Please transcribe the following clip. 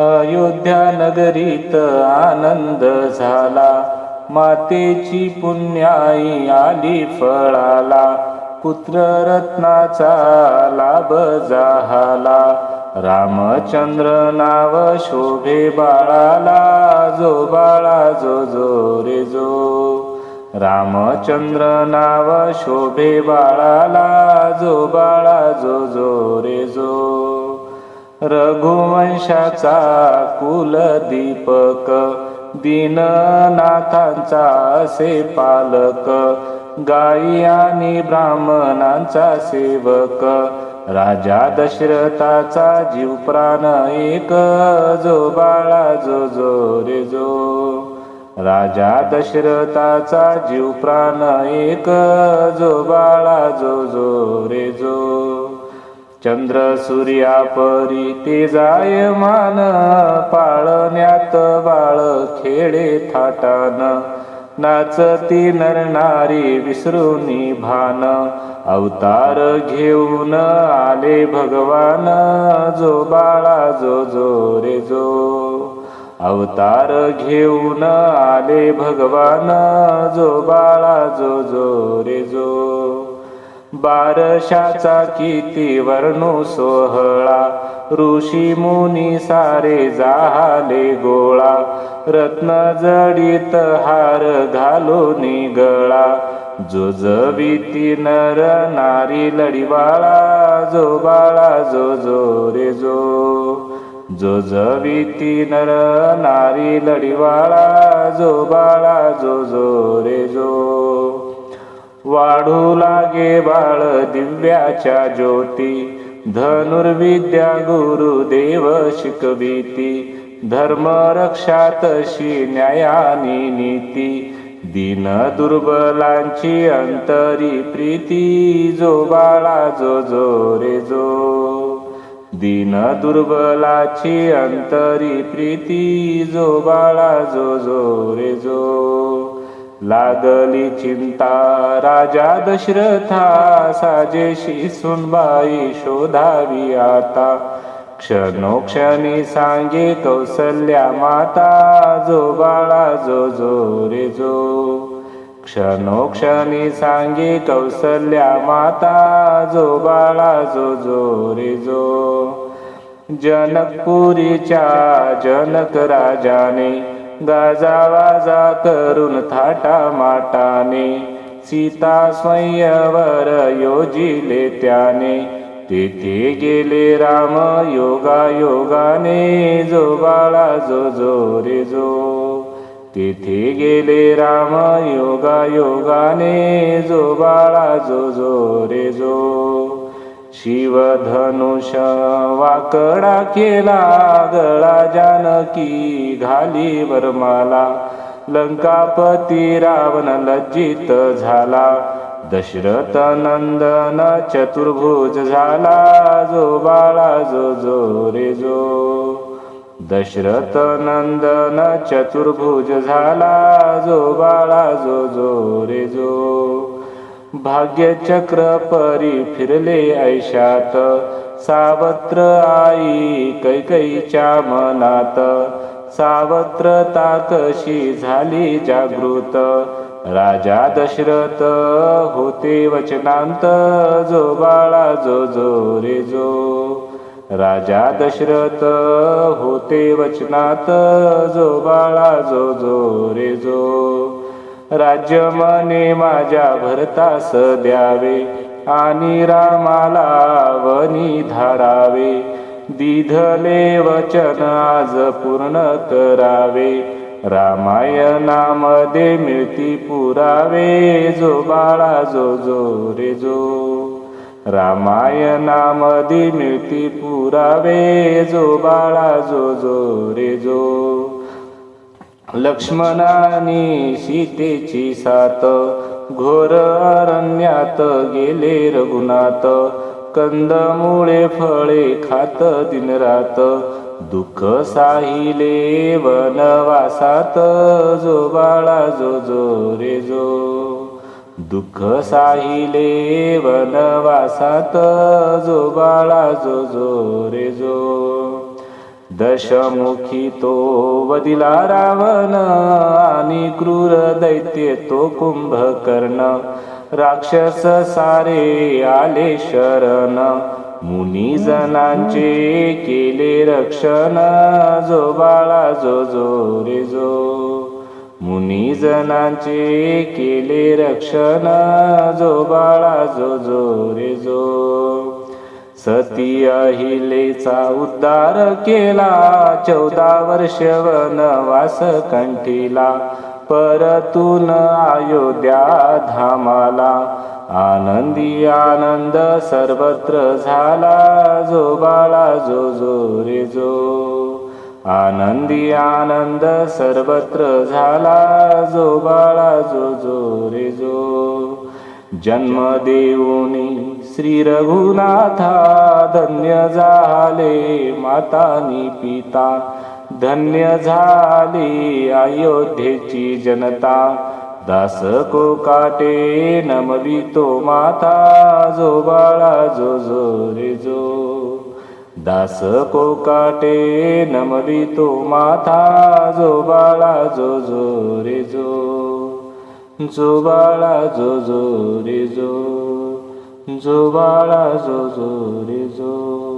अयोध्या नगरीत आनंद झाला. मातेची पुण्याई आली फळाला. पुत्र रत्नाचा लाभ झाला. रामचंद्र नाव शोभे बाळाला जो बाळा जो जो रे जो. रामचंद्र नाव शोभे बाळाला जो बाळा जो जो रे जो. रघुवंशाचा कुलदीपक दीननाथांचा असे पालक गायी आणि ब्राह्मणांचा सेवक. राजा दशरथाचा जीव प्राण एक जो बाळा जो जो रे जो. राजा दशरथाचा जीव प्राण एक जो बाळा जो जो रे जो. चंद्र सूर्यापरी ते जायमान पाळण्यात बाळ खेळे थाटान. नाचती नरणारी विसरून भान अवतार घेऊन आले भगवान जो बाळा जो जो रे जो. अवतार घेऊन आले भगवान जो बाळा जो जो रे जो. बारशाचा किती वर्णू सोहळा. ऋषी मुनी सारे जाहाले गोळा. रत्न जडित हार घालून गळा. जो जविती नर नारी लढीवाळा जो बाळा जो जो रे जो. जो जविती नर नारी लढीवाळा जो बाळा जो जो रे जो. वाढू लागे बाळ दिव्याच्या ज्योती. धनुर्विद्या गुरुदेव शिकविती. धर्म रक्षातशी न्यायानी नीती. दीन दुर्बलांची अंतरी प्रीती. जो बाळा जो जो रे जो. दीन दुर्बलाची अंतरी प्रीती. जो बाळा जो जो रे जो. लागली चिंता राजा दशरथा साजेशी सुनबाई शोधावी आता. क्षणोक्षणी सांगे कौसल्या माता जो बाळा जो जो रे जो. क्षणोक्षणी सांगे कौसल्या माता जो बाळा जो जो रे जो. जनकपुरीच्या जनक राजाने गाजावाजा करून थाटा माटाने. सीता स्वयंवर योजिले त्याने. तेथे गेले राम योगा योगाने जो बाळा जो जो रे जो. तेथे गेले राम योगा योगाने जो बाळा जो जो रे जो. शिवधनुष वाकडा केला गळा जानकी घाली वरमाला लंकापती रावण लज्जित झाला. दशरथ नंदन चतुर्भुज झाला. जो बाळा जो जो रे जो दशरथ नंदन चतुर्भुज झाला. जो बाळा जो जो रे जो भाग्यचक्र परी फिरले ऐशात सावत्र आई कैकईच्या मनात. सावत्र ताकशी झाली जागृत. राजा दशरथ होते वचनांत जो बाळा जो जो रे जो. राजा दशरथ होते वचनात जो बाळा जो जो रे जो. राज्य मने माझ्या भरतास द्यावे आणि रामाला वनी धारावे. दिधले वचन आज पूर्ण करावे. रामायणामध्ये मिळती पुरावे जो बाळा जो जो रे जो रामायणामध्ये मिळती पुरावे जो बाळा जो जो रे जो लक्ष्मणाने सीतेची साथ घोर अरण्यात गेले रघुनाथ. कंदमुळे फळे खात दिनरात दुःख साहिले वनवासात. जो बाळा जो जो रे जो. दुःख साहिले वनवासात जो बाळा जो जो रे जो. दशमुखी तो वदिला रावण आणि क्रूर दैत्य तो कुंभकर्ण. राक्षस सारे आले शरण. मुनी जनांचे केले रक्षण. जो बाळा जो जो रे जो. मुनी जनांचे केले रक्षण. जो बाळा जो जो रे जो. सती अहिलेचा उद्धार केला चौदा वर्ष वनवास कंठीला. परतून अयोध्या धामाला. आनंदी आनंद सर्वत्र झाला जो बाळा जो जो रे जो. आनंदी आनंद सर्वत्र झाला जो बाळा जो जो रे जो. जन्म देऊनी श्री रघुनाथा धन्य झाले मातानी पिता धन्य झाली अयोध्येची जनता. दास को काटे नमवितो माता जो बाळा जो जो रे जो. दास को काटे नमवितो माता जो बाळा जो जो रे जो. जो बाळा जो जो रे जो. जो बाळा जो जो रे जो.